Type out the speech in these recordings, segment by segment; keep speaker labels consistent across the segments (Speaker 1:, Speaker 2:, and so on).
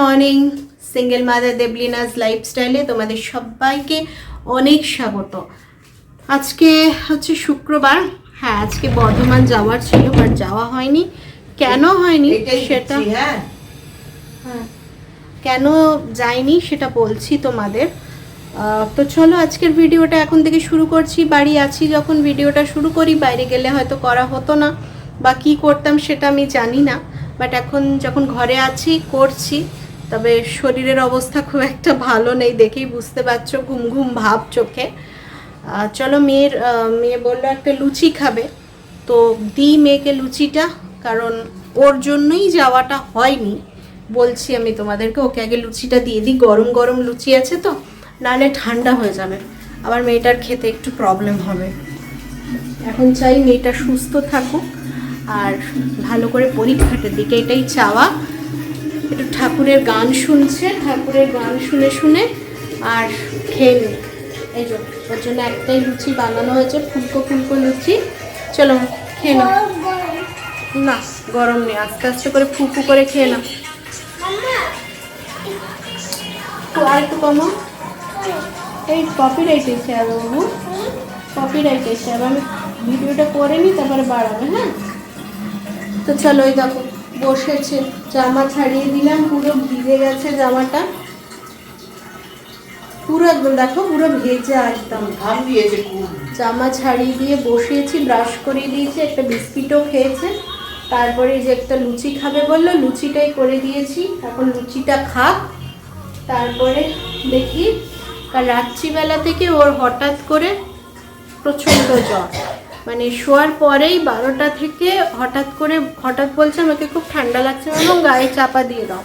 Speaker 1: Morning single mother দেবলিনাস লাইফস্টাইলে তোমাদের সবাইকে অনেক স্বাগত। আজকে হচ্ছে শুক্রবার হ্যাঁ আজকে বর্ধমান যাওয়ার ছিল বাট যাওয়া হয়নি। কেন হয়নি সেটা?
Speaker 2: হ্যাঁ।
Speaker 1: হ্যাঁ। কেন যাইনি সেটা বলছি তোমাদের। তো চলো আজকের ভিডিওটা এখন থেকে শুরু করছি। বাড়ি আছি যখন ভিডিওটা শুরু করি বাইরে গেলে হয়তো করা হতো না বা কী করতাম সেটা আমি জানি না। বাট এখন যখন ঘরে আছি করছি। তবে শরীরের অবস্থা খুব একটা ভালো নেই দেখেই বুঝতে পারছ, ঘুম ঘুম ভাব চোখে। চলো মেয়ের মেয়ে বলল একটা লুচি খাবে। তো দিই মেয়েকে লুচিটা, কারণ ওর জন্যই যাওয়াটা হয়নি। বলছি আমি তোমাদেরকে, ওকে আগে লুচিটা দিয়ে দিই, গরম গরম লুচি আছে তো, নাহলে ঠান্ডা হয়ে যাবে। আবার মেয়েটার খেতে একটু প্রবলেম হবে। এখন চাই মেয়েটা সুস্থ থাকুক, আর ভালো করে পরীক্ষাটার দিকে এটাই চাওয়া। একটু ঠাকুরের গান শুনছে, ঠাকুরের গান শুনে শুনে আর খেয়ে নে। এই জন্য ওর জন্য একটাই লুচি বানানো হয়েছে, ফুলকো ফুলকো লুচি। চলো, খেয়ে নাও। না, গরম নেই, আস্তে আস্তে করে ফুকু করে খেয়ে নাও। আর একটু কমো এই কপি রাইট এসে যাবে বাবু। কপি রাইট এসে যাবে। আমি ভিডিওটা করে নিই তারপরে বাড়াবে হ্যাঁ? তো চলো ওই দেখো, বসেছে। জামা ছাড়িয়ে দিলাম পুরো ভিজে গেছে জামাটা। পুরো একদম দেখো পুরো ভেজে একদম।
Speaker 2: ঘাম দিয়েছে
Speaker 1: জামা ছাড়িয়ে দিয়ে বসিয়েছি ব্রাশ করিয়ে দিয়েছি একটা বিস্কিটও খেয়েছে। তারপরে যে একটা লুচি খাবে বলল লুচিটাই করে দিয়েছি। এখন লুচিটা খাক। তারপরে দেখি কাল রাত্রিবেলা থেকে ওর হঠাৎ করে প্রচণ্ড জ্বর। মানে শোয়ার পরেই বারোটা থেকে হঠাৎ করে, হঠাৎ বলছে আমাকে খুব ঠান্ডা লাগছে এবং গায়ে চাপা দিয়ে দাও।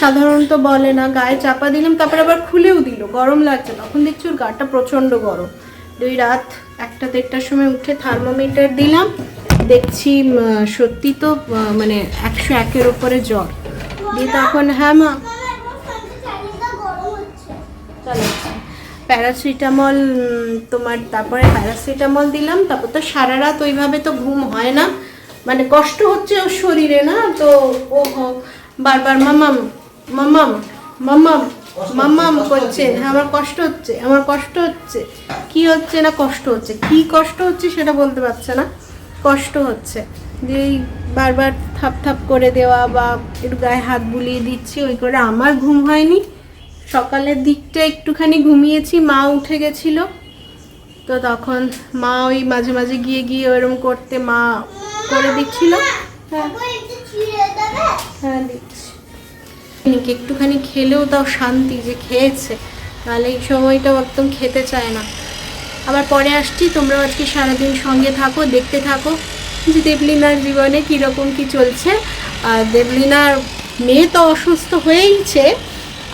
Speaker 1: সাধারণত বলে না, গায়ে চাপা দিলাম, তারপরে আবার খুলেও দিল, গরম লাগছে। তখন দেখছি ওর গাটা প্রচণ্ড গরম। দুই রাত, একটা দেড়টার সময় উঠে থার্মোমিটার দিলাম, দেখছি সত্যি তো মানে একশো একের ওপরে জ্বর। দিয়ে তখন হ্যাঁ মা। চলো। প্যারাসিটামল তোমার তারপরে প্যারাসিটামল দিলাম, তারপর তো সারা রাত ওইভাবে তো ঘুম হয় না। মানে কষ্ট হচ্ছে ওর শরীরে না, তো ও বারবার মামাম মামাম মামাম মামাম করছে। হ্যাঁ আমার কষ্ট হচ্ছে, আমার কষ্ট হচ্ছে। কি হচ্ছে না কষ্ট হচ্ছে? কি কষ্ট হচ্ছে সেটা বলতে পারছে না। কষ্ট হচ্ছে। যে বারবার থাপ থাপ করে দেওয়া বা একটু গায়ে হাত বুলিয়ে দিচ্ছি, ওই করে আমার ঘুম হয়নি। সকালের দিকটা একটুখানি ঘুমিয়েছি, মা উঠে গেছিল। তো তখন মা ওই মাঝে মাঝে গিয়ে গিয়ে ওরম করতে মা করে দিচ্ছিল। হ্যাঁ। হ্যাঁ একটুখানি খেলেও তাও শান্তি যে খেয়েছে, নাহলে এই সময়টাও একদম খেতে চায় না। আবার পরে আসছি, তোমরাও আজকে সারাদিন সঙ্গে থাকো, দেখতে থাকো যে দেবলিনার জীবনে কীরকম কি চলছে। আর দেবলিনার মেয়ে তো অসুস্থ হয়েইছে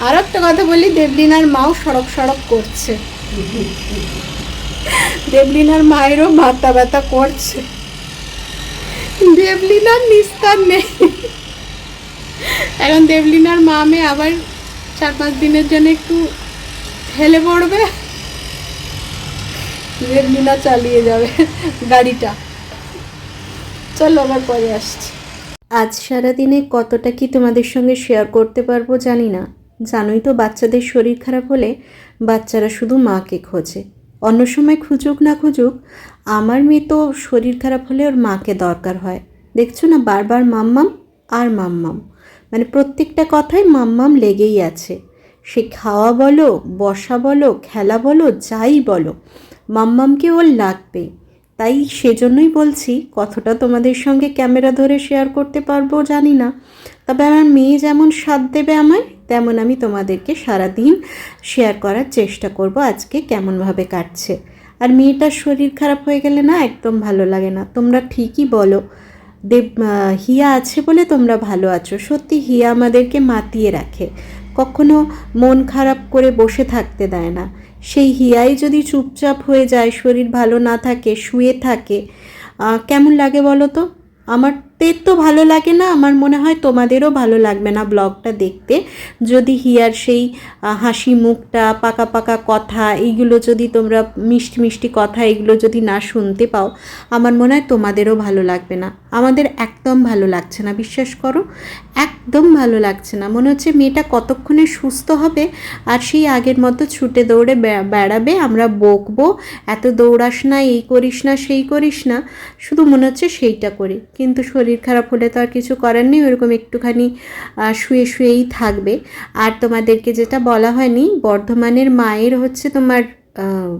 Speaker 1: আর একটা কথা বলি, দেবলিনার মাও সড়ক সড়ক করছে। দেবলিনার মায়েরও মাথা ব্যথা করছে। দেবলিনার নিস্তার নেই। এখন দেবলিনার মা মেয়ে আবার চার পাঁচ দিনের জন্য একটু হেলে পড়বে। দেবলিনা চালিয়ে যাবে গাড়িটা। চলো আবার পরে আসছি। আজ সারাদিনে কতটা কি তোমাদের সঙ্গে শেয়ার করতে পারব জানি না। জানোই তো বাচ্চাদের শরীর খারাপ হলে বাচ্চারা শুধু মাকে খোঁজে। অন্য সময় খুঁজুক না খুঁজুক, আমার মেয়ে তো শরীর খারাপ হলে ওর মাকে দরকার হয়। দেখছ না, বারবার মাম্মাম আর মাম্মাম। মানে প্রত্যেকটা কথাই মাম্মাম লেগেই আছে। সে খাওয়া বলো, বসা বলো, খেলা বলো, যাই বলো, মাম্মামকে ওর লাগবে। তাই সেজন্যই বলছি, কথাটা তোমাদের সঙ্গে ক্যামেরা ধরে শেয়ার করতে পারব, জানি না। তবে আমার মেয়ে যেমন সাথ দেবে আমায় তেমন আমি তোমাদেরকে সারাদিন শেয়ার করার চেষ্টা করব আজকে কেমনভাবে কাটছে। আর মেয়েটার শরীর খারাপ হয়ে গেলে না একদম ভালো লাগে না। তোমরা ঠিকই বলো। দেব হিয়া আছে বলে তোমরা ভালো আছো। সত্যি হিয়া আমাদেরকে মাতিয়ে রাখে। কখনো মন খারাপ করে বসে থাকতে দেয় না। সেই হিয়াই যদি চুপচাপ হয়ে যায়, শরীর ভালো না থাকে, শুয়ে থাকে কেমন লাগে বলো তো? আমার তো ভালো লাগে না, আমার মনে হয় তোমাদেরও ভালো লাগবে না ব্লগটা দেখতে। যদি হিয়ার সেই হাসি মুখটা, পাকা পাকা কথা, এইগুলো যদি তোমরা মিষ্টি মিষ্টি কথা, এগুলো যদি না শুনতে পাও, আমার মনে হয় তোমাদেরও ভালো লাগবে না। আমাদের একদম ভালো লাগছে না, বিশ্বাস করো, একদম ভালো লাগছে না। মনে হচ্ছে মেয়েটা কতক্ষণে সুস্থ হবে আর সেই আগের মতো ছুটে দৌড়ে বেড়াবে, আমরা বকবো, এত দৌড়াস না, এই করিস না, সেই করিস না, শুধু মনে হচ্ছে সেইটা করি। কিন্তু শরীর খারাপ হলে তো আর কিছু করার নেই, ওরকম একটুখানি শুয়ে শুয়েই থাকবে। আর তোমাদেরকে যেটা বলা হয়নি, বর্ধমানের মায়ের হচ্ছে তোমার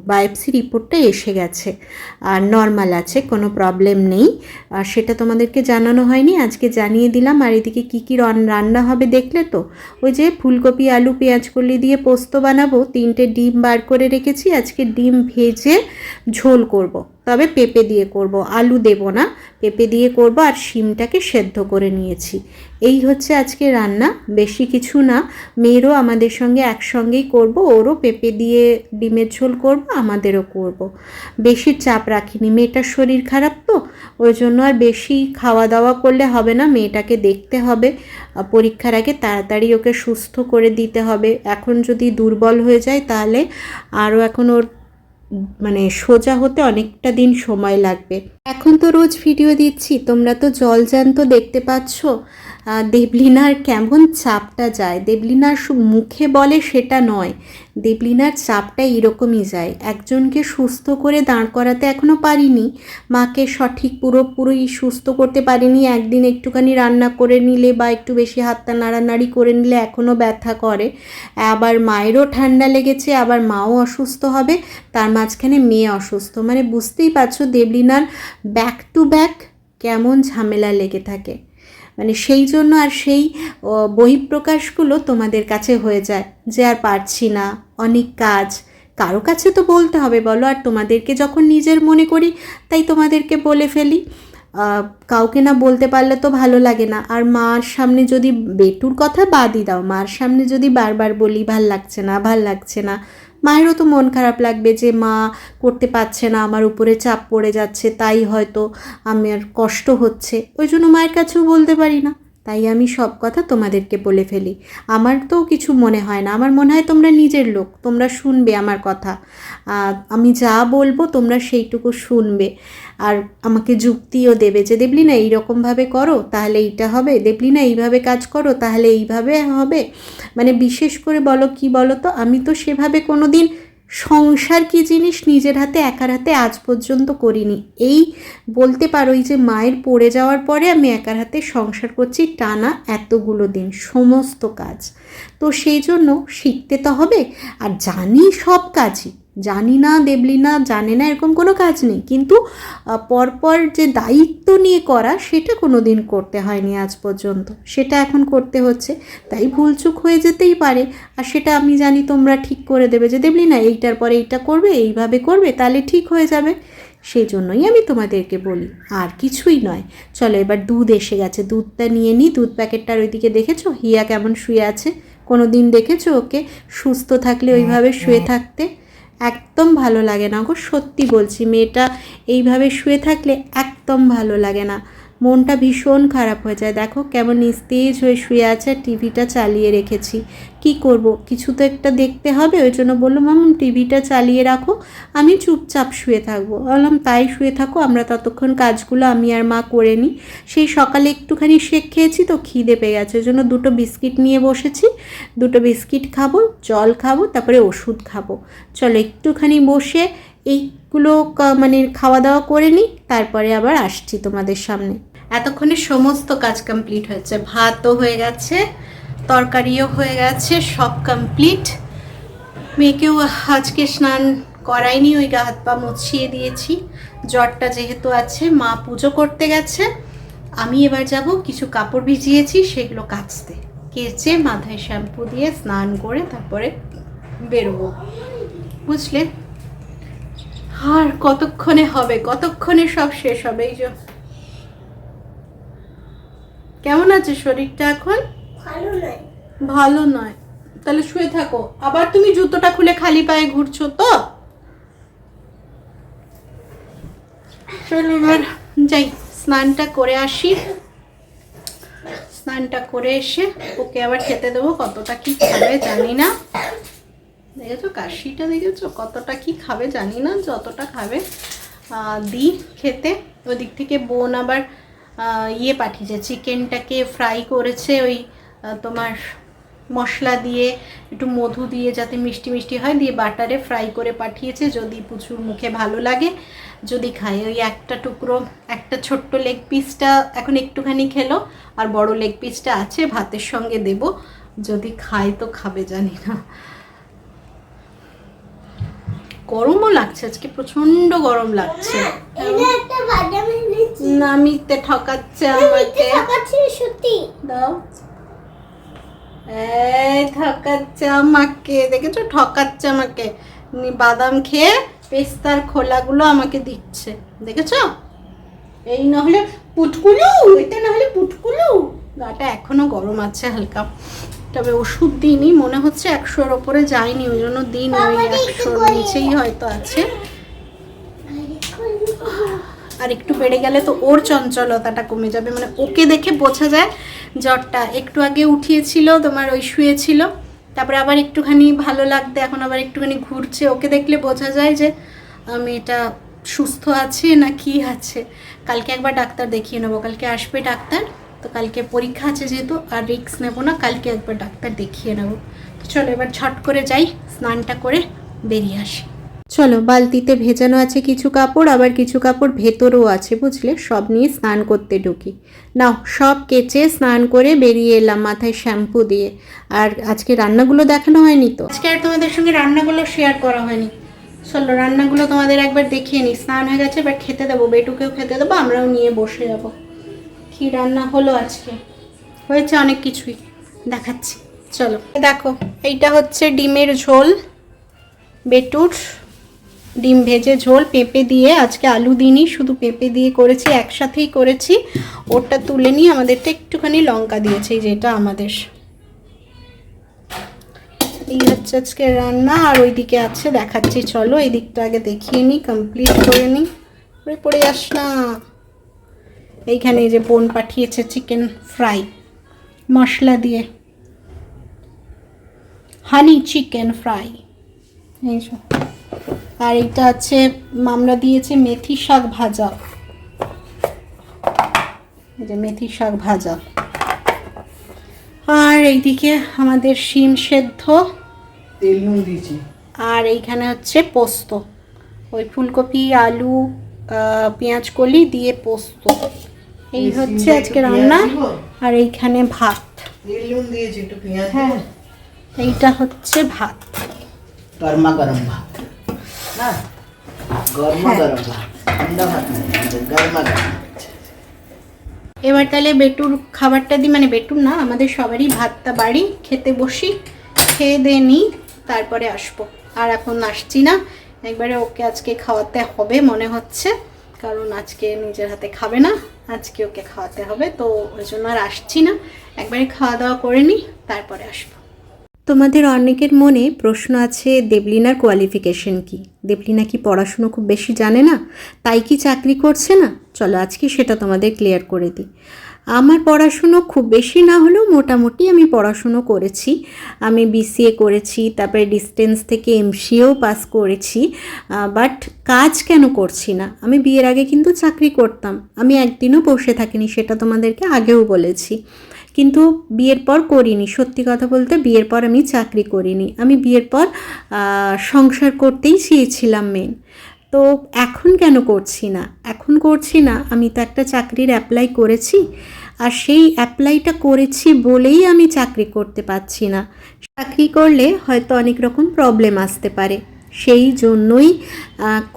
Speaker 1: বায়োপসি রিপোর্টটা এসে গেছে। আর নর্মাল আছে, কোনো প্রবলেম নেই। আর সেটা তোমাদেরকে জানানো হয়নি, আজকে জানিয়ে দিলাম। আর এদিকে কী কী রান- রান্না হবে দেখলে তো? ওই যে ফুলকপি, আলু, পেঁয়াজ কলি দিয়ে পোস্ত বানাবো, তিনটে ডিম বার করে রেখেছি, আজকে ডিম ভেজে ঝোল করব। তবে পেঁপে দিয়ে করব, আলু দেব না। পেঁপে দিয়ে করব আর শিমটাকে সেদ্ধ করে নিয়েছি। এই হচ্ছে আজকে রান্না, বেশি কিছু না। মেয়েরও আমাদের সঙ্গে একসঙ্গেই করব, ওরও পেঁপে দিয়ে ডিমের ঝোল করব, আমাদেরও করব। বেশি চাপ রাখিনি, মেয়েটার শরীর খারাপ তো, ওই জন্য আর বেশি খাওয়া দাওয়া করলে হবে না, মেয়েটাকে দেখতে হবে। পরীক্ষার আগে তাড়াতাড়ি ওকে সুস্থ করে দিতে হবে। এখন যদি দুর্বল হয়ে যায় তাহলে আরও এখন ওর মানে সোজা হতে অনেকটা দিন সময় লাগবে। এখন তো রোজ ভিডিও দিচ্ছি, তোমরা তো জল জ্যান্ত দেখতে পাচ্ছ। দেবলিনার কেমন চাপটা যায়। দেবলিনার মুখে বলে সেটা নয়। দেবলিনার চাপটা এরকমই যায়। একজনকে সুস্থ করে দাঁড় করাতে এখনও পারিনি। মাকে সঠিক পুরোপুরি সুস্থ করতে পারিনি। একদিন একটুখানি রান্না করে নিলে বা একটু বেশি হাতটা নাড়ানাড়ি করে নিলে এখনও ব্যথা করে। আবার মায়েরও ঠান্ডা লেগেছে, আবার মাও অসুস্থ হবে, তার মাঝখানে মেয়ে অসুস্থ। মানে বুঝতেই পারছ দেবলিনার ব্যাক টু ব্যাক কেমন ঝামেলা লেগে থাকে। মানে সেই জন্য আর সেই বহিঃপ্রকাশগুলো তোমাদের কাছে হয়ে যায় যে আর পারছি না, অনেক কাজ। কারও কাছে তো বলতে হবে, বলো, আর তোমাদেরকে যখন নিজের মনে করি, তাই তোমাদেরকে বলে ফেলি। কাউকে না বলতে পারলে তো ভালো লাগে না। আর মার সামনে যদি বেটুর কথা বাদই দাও, মার সামনে যদি বারবার বলি, ভালো লাগছে না, ভালো লাগছে না। মায়েরও তো মন খারাপ লাগবে যে মা করতে পারছে না, আমার উপরে চাপ পড়ে যাচ্ছে, তাই হয়তো আমার কষ্ট হচ্ছে। ওই জন্য মায়ের কাছেও বলতে পারি না। তাই আমি সব কথা তোমাদেরকে বলে ফেলি। আমার তো কিছু মনে হয় না। আমার মনে হয় তোমরা নিজের লোক, তোমরা শুনবে আমার কথা। আমি যা বলব তোমরা সেইটুকু শুনবে। আর আমাকে যুক্তিও দেবে যে দেখলি না এইরকমভাবে করো, তাহলে এইটা হবে। দেখলি না এইভাবে কাজ করো, তাহলে এইভাবে হবে। মানে বিশেষ করে বলো, কি বলো তো, আমি তো সেভাবে কোনো দিন সংসার কি জিনিস নিজের হাতে, একার হাতে আজ পর্যন্ত করিনি। এই বলতে পারো যে মায়ের পড়ে যাওয়ার পরে আমি একার হাতে সংসার করছি টানা এতগুলো দিন, সমস্ত কাজ। তো সেই জন্য শিখতে তো হবে, আর জানি সব কাজই। জানি না দেবলি না জানে না এরকম কোনো কাজ নেই। কিন্তু পরপর যে দায়িত্ব নিয়ে করা সেটা কোনো দিন করতে হয়নি আজ পর্যন্ত। সেটা এখন করতে হচ্ছে। তাই ভুলচুক হয়ে যেতেই পারে। আর সেটা আমি জানি তোমরা ঠিক করে দেবে যে দেবলি না এইটার পরে এইটা করবে এইভাবে করবে তাহলে ঠিক হয়ে যাবে। সেই জন্যই আমি তোমাদেরকে বলি আর কিছুই নয়। চলো এবার দুধ এসে গেছে। দুধটা নিয়ে নিই দুধ প্যাকেটটার ওইদিকে দেখেছ? হিয়া কেমন শুয়ে আছে। কোনো দিন দেখেছ ওকে? সুস্থ থাকলে ওইভাবে শুয়ে থাকতে? একদম ভালো লাগে না গো, সত্যি বলছি, মেয়েটা এইভাবে শুয়ে থাকলে একদম ভালো লাগে না। মনটা ভীষণ খারাপ হয়ে যায়। দেখো কেমন নিস্তেজ হয়ে শুয়ে আছে টিভিটা চালিয়ে রেখেছি। কি করব? কিছু তো একটা দেখতে হবে, ওই জন্য বললাম, মাম, টিভিটা চালিয়ে রাখো, আমি চুপচাপ শুয়ে থাকব। বললাম, তাই শুয়ে থাকো, আমরা ততক্ষণ কাজগুলো আমি আর মা করে নিই। সেই সকালে একটুখানি শেক খেয়েছি তো খিদে পেয়ে গেছে, ওই জন্য দুটো বিস্কিট নিয়ে বসেছি। দুটো বিস্কিট খাব, জল খাব, তারপরে ওষুধ খাব। চলো একটুখানি বসে এইগুলো মানে খাওয়া দাওয়া করে নিই, তারপরে আবার আসছি তোমাদের সামনে। এতক্ষণে সমস্ত কাজ কমপ্লিট হয়েছে। ভাতও হয়ে গেছে, তরকারিও হয়ে গেছে, সব কমপ্লিট মেয়েকেও আজকে স্নান করাইনি ওই গা হাত পা মুছিয়ে দিয়েছি। জ্বরটা যেহেতু আছে, মা পুজো করতে গেছে। আমি এবার যাব, কিছু কাপড় ভিজিয়েছি, সেগুলো কাচতে। কেচে মাথায় শ্যাম্পু দিয়ে স্নান করে তারপরে বেরোবো। বুঝলে? আর কতক্ষণে হবে? কতক্ষণে সব শেষ হবে? এই যে কেমন আছে শরীরটা এখন?
Speaker 2: ভালো নয়।
Speaker 1: ভালো নয়। তাহলে শুয়ে থাকো। আবার তুমি জুতোটা খুলে খালি পায়ে ঘুরছো তো? চলো এবার যাই স্নানটা করে আসি। স্নানটা করে এসে ওকে আবার খেতে দেবো। কতটা কি খাবে জানি না। দেখেছ কাশিটা দেখেছ? কতটা কি খাবে জানি না। যতটা খাবে দিই খেতে। ওদিক থেকে বোন আবার ইয়ে পাঠিয়েছে, চিকেনটাকে ফ্রাই করেছে ওই তোমার মশলা দিয়ে, একটু মধু দিয়ে যাতে মিষ্টি মিষ্টি হয়, দিয়ে বাটারে ফ্রাই করে পাঠিয়েছে, যদি প্রচুর মুখে ভালো লাগে, যদি খায়। ওই একটা টুকরো, একটা ছোট্ট লেগ পিসটা এখন একটুখানি খেলো, আর বড় লেগ পিসটা আছে, ভাতের সঙ্গে দেব, যদি খায় তো খাবে, জানি না। গরমও লাগছে, আজকে প্রচণ্ড গরম লাগছে।
Speaker 2: এনেছি
Speaker 1: নামিতে ঠকাচ্ছে আমাকে।
Speaker 2: দেখাচ্ছি সত্যি।
Speaker 1: দাও। এই ঠকাচ্ছে আমাকে দেখেছ? ঠকাচ্ছে আমাকে। বাদাম খেয়ে পেস্তার খোলাগুলো আমাকে দিচ্ছে দেখেছ? এই নহলে পুটকুলু এটা নহলে পুটকুলু। গাটা এখনও গরম আছে হালকা। তবে ওষুধ দিইনি মনে হচ্ছে একশোর ওপরে যায়নি ওই জন্য দিইনি ওই একশোর নিচেই হয়তো আছে। আর একটু বেড়ে গেলে তো ওর চঞ্চলতাটা কমে যাবে। মানে ওকে দেখে বোঝা যায় জ্বরটা একটু আগে উঠিয়েছিল, তোমার ওই শুয়েছিল, তারপরে আবার একটুখানি ভালো লাগতে, এখন আবার একটুখানি ঘুরছে। ওকে দেখলে বোঝা যায় যে আমি এটা সুস্থ আছে না কি আছে। কালকে একবার ডাক্তার দেখিয়ে নেব। কালকে আসবে ডাক্তার, তো কালকে পরীক্ষা আছে যেহেতু, আর রিস্ক নেব না, কালকে একবার ডাক্তার দেখিয়ে নেব। তো চলো এবার ছট করে যাই, স্নানটা করে বেরিয়ে আসি। চলো বালতিতে ভেজানো আছে কিছু কাপড়, আবার কিছু কাপড় ভেতরেও আছে, বুঝলে? সব নিয়ে স্নান করতে ঢুকি। নাও, সব কেচে স্নান করে বেরিয়ে এলাম মাথায় শ্যাম্পু দিয়ে। আর আজকে রান্নাগুলো দেখানো হয়নি তো? আজকে আর তোমাদের সঙ্গে রান্নাগুলো শেয়ার করা হয়নি। চলো, রান্নাগুলো তোমাদের একবার দেখিয়ে নিই স্নান হয়ে গেছে, এবার খেতে দেবো। বেটুকেও খেতে দেবো, আমরাও নিয়ে বসে যাব। কি রান্না হলো আজকে? হয়েছে অনেক কিছুই। দেখাচ্ছি। চলো। দেখো, এইটা হচ্ছে ডিমের ঝোল, বেটুর ডিম ভেজে ঝোল, পেঁপে দিয়ে, আজকে আলু দিইনি, শুধু পেঁপে দিয়ে করেছি, একসাথেই করেছি। ওরটা তুলে নিয়ে আমাদেরটা একটুখানি লঙ্কা দিয়েছে, যেটা আমাদের। এই হচ্ছে আজকে রান্না, আর ওইদিকে আছে, দেখাচ্ছি, চলো, এই দিকটা আগে দেখিয়ে নিই কমপ্লিট করে নিই। পরে পড়ে যাস না এইখানে এই যে বোন পাঠিয়েছে চিকেন ফ্রাই মশলা দিয়ে। হানি চিকেন ফ্রাই এই। আর এটা আছে আমরা দিয়েছে মেথি শাক ভাজা। যে মেথি শাক ভাজা। আর এইদিকে আমাদের শিম সেদ্ধ।
Speaker 3: তেল নুন দিয়েছি।
Speaker 1: আর এইখানে হচ্ছে পোস্ত। ওই ফুলকপি আলু পেঁয়াজ কলি দিয়ে পোস্ত। এই হচ্ছে আজকে রান্না। আর এইখানে ভাত।
Speaker 3: তেল নুন দিয়েছি একটু পেঁয়াজ
Speaker 1: হ্যাঁ। এইটা হচ্ছে ভাত।
Speaker 3: গরমা গরম ভাত।
Speaker 1: এবার তাহলে বেটুর খাবারটা দিই মানে বেটুর না, আমাদের সবারই ভাতটা বাড়ি, খেতে বসি, খেয়ে দিয়ে নিই, তারপরে আসব। আর এখন আসছি না, একবারে ওকে আজকে খাওয়াতে হবে মনে হচ্ছে, কারণ আজকে নিজের হাতে খাবে না, আজকে ওকে খাওয়াতে হবে, তো ওই জন্য আর আসছি না। একবারে খাওয়া দাওয়া করে নিই, তারপরে আসব। তোমাদের অনেকের মনে প্রশ্ন আছে, দেবলিনার কোয়ালিফিকেশন কি? দেবলিনা কি পড়াশুনো খুব বেশি জানে না? তাই কি চাকরি করছে না? চলো আজকে সেটা তোমাদের ক্লিয়ার করে দিই। আমার পড়াশুনো খুব বেশি না হলেও মোটামুটি আমি পড়াশুনো করেছি। আমি বিসিএ করেছি, তারপরে ডিস্টেন্স থেকে এমসিও পাস করেছি বাট কাজ কেন করছি না? আমি বিয়ের আগে কিন্তু চাকরি করতাম। আমি একদিনও বসে থাকিনি, সেটা তোমাদেরকে আগেও বলেছি। কিন্তু বিয়ের পর করিনি। সত্যি কথা বলতে বিয়ের পর আমি চাকরি করিনি। আমি বিয়ের পর সংসার করতেই চেয়েছিলাম মেন তো এখন কেন করছি না? এখন করছি না, আমি তো একটা চাকরির অ্যাপ্লাই করেছি। আর সেই অ্যাপ্লাইটা করেছি বলেই আমি চাকরি করতে পারছি না। চাকরি করলে হয়তো অনেক রকম প্রবলেম আসতে পারে। সেই জন্যই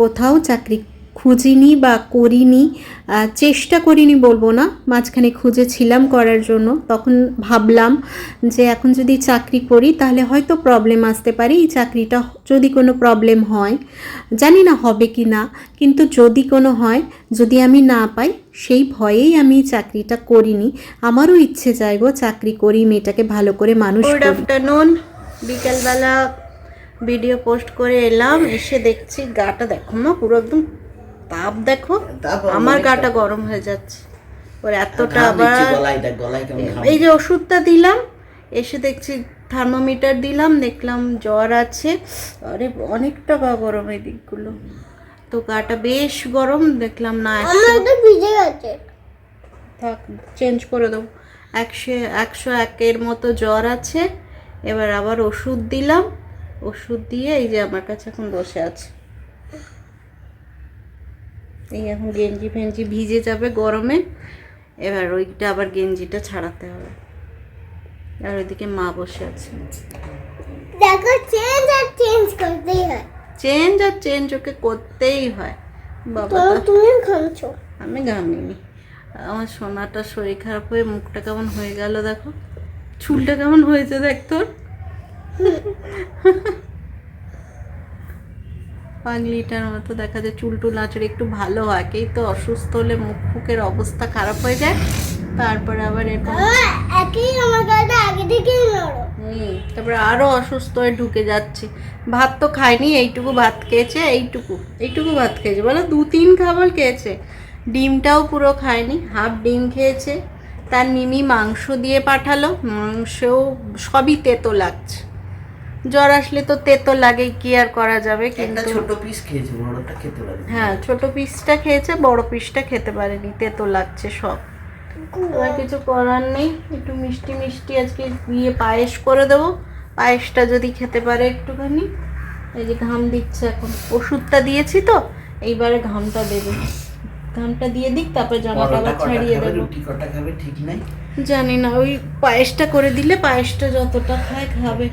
Speaker 1: কোথাও চাকরি খুঁজিনি বা করিনি চেষ্টা করিনি বলব না মাঝখানে খুঁজেছিলাম করার জন্য তখন ভাবলাম যে এখন যদি চাকরি করি তাহলে হয়তো প্রবলেম আসতে পারে এই চাকরিটা যদি কোনো প্রবলেম হয় জানি না হবে কি না কিন্তু যদি কোনো হয় যদি আমি না পাই সেই ভয়েই আমি চাকরিটা করিনি আমারও ইচ্ছে যায় গো চাকরি করি মেয়েটাকে ভালো করে মানুষ গুড আফটারনুন বিকেলবেলা ভিডিও পোস্ট করে এলাম এসে দেখছি গাটা দেখো না পুরো একদম তাপ দেখো
Speaker 3: তাপ
Speaker 1: আমার গাটা গরম হয়ে যাচ্ছে।
Speaker 4: ওর এতটা আবার এই যে ওষুধটা দিলাম এসে দেখছি থার্মোমিটার দিলাম দেখলাম জ্বর আছে। আরে অনেকটা গা গরম এই দিকগুলো। তো গাটা বেশ গরম দেখলাম না
Speaker 2: ভিজে গেছে।
Speaker 4: থাক চেঞ্জ করে দেবো। একশো একশো একের মতো জ্বর আছে। এবার আবার ওষুধ দিলাম। ওষুধ দিয়ে এই যে আমার কাছে এখন বসে আছে। এই এখন গেঞ্জি ফেঞ্জি ভিজে যাবে গরমে। এবার ওইটা আবার গেঞ্জিটা ছাড়াতে হবে। আর ওইদিকে মা বসে আছে।
Speaker 2: দেখো চেঞ্জ আর চেঞ্জ করতেই হয়।
Speaker 4: চেঞ্জ আর চেঞ্জ ওকে করতেই হয়। বাবা
Speaker 2: তুমি খামছো
Speaker 4: আমি ঘামিনি। আমার সোনাটা শরীর খারাপ হয়ে মুখটা কেমন হয়ে গেল দেখো। চুলটা কেমন হয়েছে দেখ তোর। পাগলিটার মতো দেখা যায় চুল টুল আঁচড়ে একটু ভালো হয় কেই তো অসুস্থ হলে মুখ ফুকের অবস্থা খারাপ হয়ে যায়। তারপর আবার এরকম
Speaker 2: একই আমার আগে নরম।
Speaker 4: হুম, তারপরে আরও অসুস্থ হয়ে ঢুকে যাচ্ছে। ভাত তো খায়নি এইটুকু ভাত খেয়েছে এইটুকু। এইটুকু ভাত খেয়েছে বলো দু তিন খাবার খেয়েছে। ডিমটাও পুরো খায়নি হাফ ডিম খেয়েছে। তার মিমি মাংস দিয়ে পাঠালো মাংসও সবই তেতো লাগছে। জ্বর আসলে তো তেতো লাগে কি আর করা যাবে কিন্তু
Speaker 3: ছোট পিস খেয়েছে বড়টা খেতে পারে
Speaker 4: হ্যাঁ ছোট পিসটা খেয়েছে বড় পিসটা খেতে পারেনি তেতো লাগছে সব। আর কিছু করার নেই একটু মিষ্টি মিষ্টি আজকে দিয়ে পায়েস করে দেবো। পায়েসটা যদি খেতে পারে একটুখানি। এই যে ঘাম দিচ্ছে এখন। ওষুধটা দিয়েছি তো এইবারে ঘামটা দেবে। ঘামটা দিয়ে দিক তারপর আবার
Speaker 3: কটা
Speaker 4: ছাড়িয়ে দেবো।
Speaker 3: রুটি কটা খাবে ঠিক নাই?
Speaker 4: জানি না ওই পায়েসটা করে দিলে পায়েসটা যতটা খায় খাবে।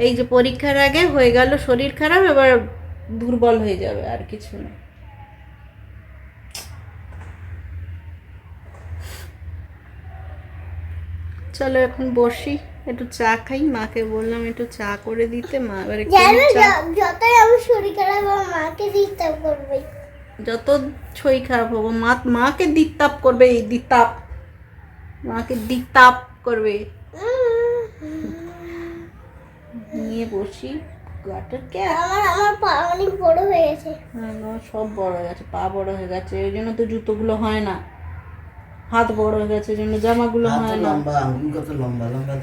Speaker 4: এই যে পরীক্ষার আগে হয়ে গেল শরীর খারাপ এবার দুর্বল হয়ে যাবে আর কিছু না। চলো এখন বসি একটু চা খাই। মাকে বললাম একটু চা করে দিতে। মা এবার একটু
Speaker 2: জানো
Speaker 4: চা
Speaker 2: য- যতই আমার শরীর খারাপ মাকে ডিস্টার্ব করবে।
Speaker 4: যত ছই খারাপ হব মা মাকে দিতাপ করবে এই দিতাপ। মাকে দিতাপ করবে। বসি গাটার কে?
Speaker 2: আমার আমার পা অনেক বড় হয়ে গেছে।
Speaker 4: হ্যাঁ, সব বড় হয়ে গেছে পা বড় হয়ে গেছে ওই জন্য তো জুতোগুলো হয় না। হাত বড় হয়ে গেছে জন্য জামাগুলো হয় না।
Speaker 3: লম্বা কত লম্বা লম্বা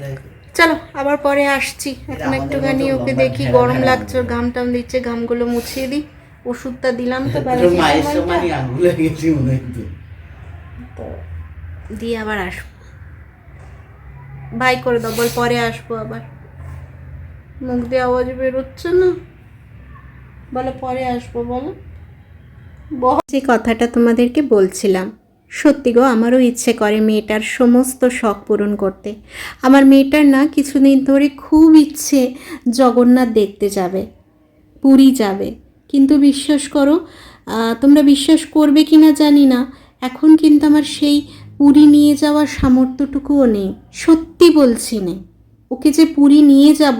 Speaker 4: চলো আবার পরে আসছি। এখন একটুখানি ওকে দেখি গরম লাগছে ঘাম টাম দিচ্ছে ঘামগুলো মুছিয়ে দিই। ওষুধটা দিলাম তো দিয়ে আবার আসব। বাই করে দাও বল পরে আসব আবার। মুখ দিয়ে আওয়াজ বেরোচ্ছে না। বলো, পরে আসব, বলো। যে কথাটা তোমাদেরকে বলছিলাম, সত্যি গো, আমারও ইচ্ছে করে মেয়েটার সমস্ত শখ পূরণ করতে। আমার মেয়েটার না কিছুদিন ধরে খুব ইচ্ছে জগন্নাথ দেখতে যাবে, পুরী যাবে। কিন্তু বিশ্বাস করো তোমরা বিশ্বাস করবে কি না জানি না। এখন কিন্তু আমার সেই পুরী নিয়ে যাওয়ার সামর্থ্যটুকুও নেই, সত্যি বলছি নেই ওকে যে পুরী নিয়ে যাব,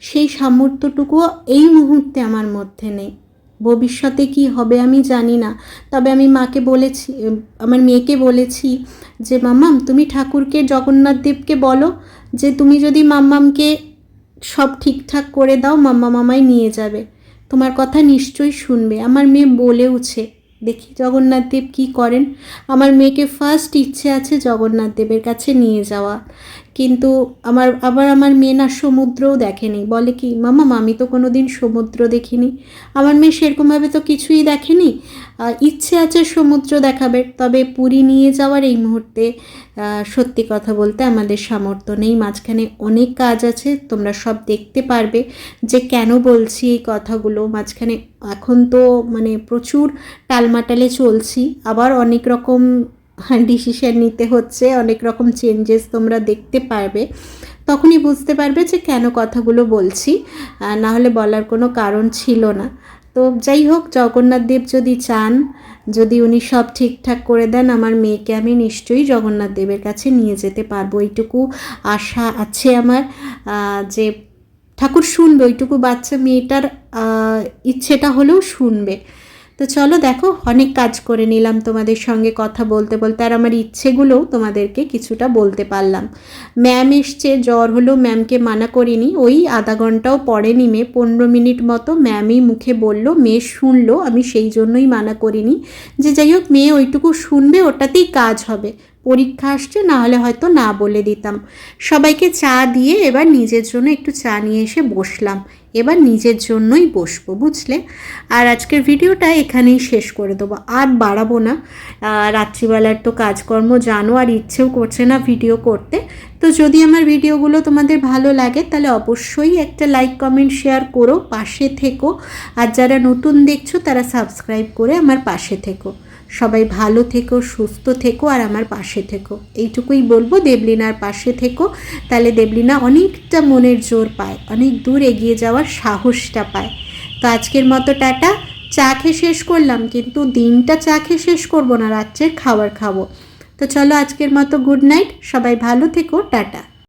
Speaker 4: সেই সামর্থ্যটুকুও এই মুহূর্তে আমার মধ্যে নেই। ভবিষ্যতে কি হবে আমি জানি না। তবে আমি মাকে বলেছি আমার মেয়েকে বলেছি যে, মাম্মাম, তুমি ঠাকুরকে, জগন্নাথ দেবকে বলো যে, তুমি যদি মাম্মামকে সব ঠিকঠাক করে দাও মাম্মা মামাই নিয়ে যাবে। তোমার কথা নিশ্চয়ই শুনবে। আমার মেয়ে বলেওছে দেখি জগন্নাথ দেব কী করেন। আমার মেয়েকে ফার্স্ট ইচ্ছে আছে জগন্নাথ দেবের কাছে নিয়ে যাওয়া। কিন্তু আমার, আবার আমার মেয়ে না সমুদ্রও দেখেনি। বলে কি, মামা আমি তো কোনো দিন সমুদ্র দেখিনি। আমার মেয়ে সেরকমভাবে তো কিছুই দেখেনি। ইচ্ছে আছে সমুদ্র দেখাবে, তবে পুরী নিয়ে যাওয়ার এই মুহূর্তে সত্যি কথা বলতে আমাদের সামর্থ্য নেই। মাঝখানে অনেক কাজ আছে, তোমরা সব দেখতে পারবে যে কেন বলছি এই কথাগুলো। মাঝখানে এখন তো মানে প্রচুর টালমাটালে চলছি। আবার অনেক রকম ডিসিশন নিতে হচ্ছে, অনেক রকম চেঞ্জেস তোমরা দেখতে পারবে। তখনই বুঝতে পারবে যে কেন কথাগুলো বলছি না হলে বলার কোনো কারণ ছিল না। তো যাই হোক, জগন্নাথ দেব যদি চান, যদি উনি সব ঠিকঠাক করে দেন, আমার মেয়েকে আমি নিশ্চয়ই জগন্নাথ দেবের কাছে নিয়ে যেতে পারব। এইটুকু আশা আছে আমার যে ঠাকুর শুনবে, ওইটুকু বাচ্চা মেয়েটার ইচ্ছেটা হলেও শুনবে।
Speaker 1: তো চলো দেখো, অনেক কাজ করে নিলাম তোমাদের সঙ্গে কথা বলতে বলতে, আর আমার ইচ্ছেগুলোও তোমাদেরকে কিছুটা বলতে পারলাম। ম্যাম এসছে, জ্বর হলো, ম্যামকে মানা করিনি, ওই আধা ঘন্টাও পরে নিমে পনেরো মিনিট মতো ম্যামই মুখে বলল মেয়ে শুনলো, আমি সেই জন্যই মানা করিনি। যে যাই হোক মেয়ে ওইটুকু শুনবে, ওটাতেই কাজ হবে। পরীক্ষা আসছে না হলে হয়তো না বলে দিতাম। সবাইকে চা দিয়ে এবার নিজের জন্য একটু চা নিয়ে এসে বসলাম। এবার নিজের জন্যই বসবো, বুঝলে? আর আজকের ভিডিওটা এখানেই শেষ করে দেবো। আর বাড়াবো না। রাত্রিবেলার তো কাজকর্ম, জানো আর ইচ্ছেও করছে না ভিডিও করতে। তো যদি আমার ভিডিওগুলো তোমাদের ভালো লাগে, তাহলে অবশ্যই একটা লাইক, কমেন্ট, শেয়ার করো, পাশে থেকো। আর যারা নতুন দেখছ, তারা সাবস্ক্রাইব করে আমার পাশে থেকো। সবাই ভালো থেকো, সুস্থ থেকো আর আমার পাশে থেকো। এইটুকুই বলব, দেবলিনার পাশে থেকো। তাহলে দেবলিনা অনেকটা মনের জোর পায়, অনেক দূর এগিয়ে যাওয়ার সাহসটা পায়। তো আজকের মতো টাটা। চা খেয়ে শেষ করলাম, কিন্তু দিনটা চা খেয়ে শেষ করব না, রাত্রের খাবার খাব। তো চলো আজকের মতো গুড নাইট, সবাই ভালো থেকো, টাটা।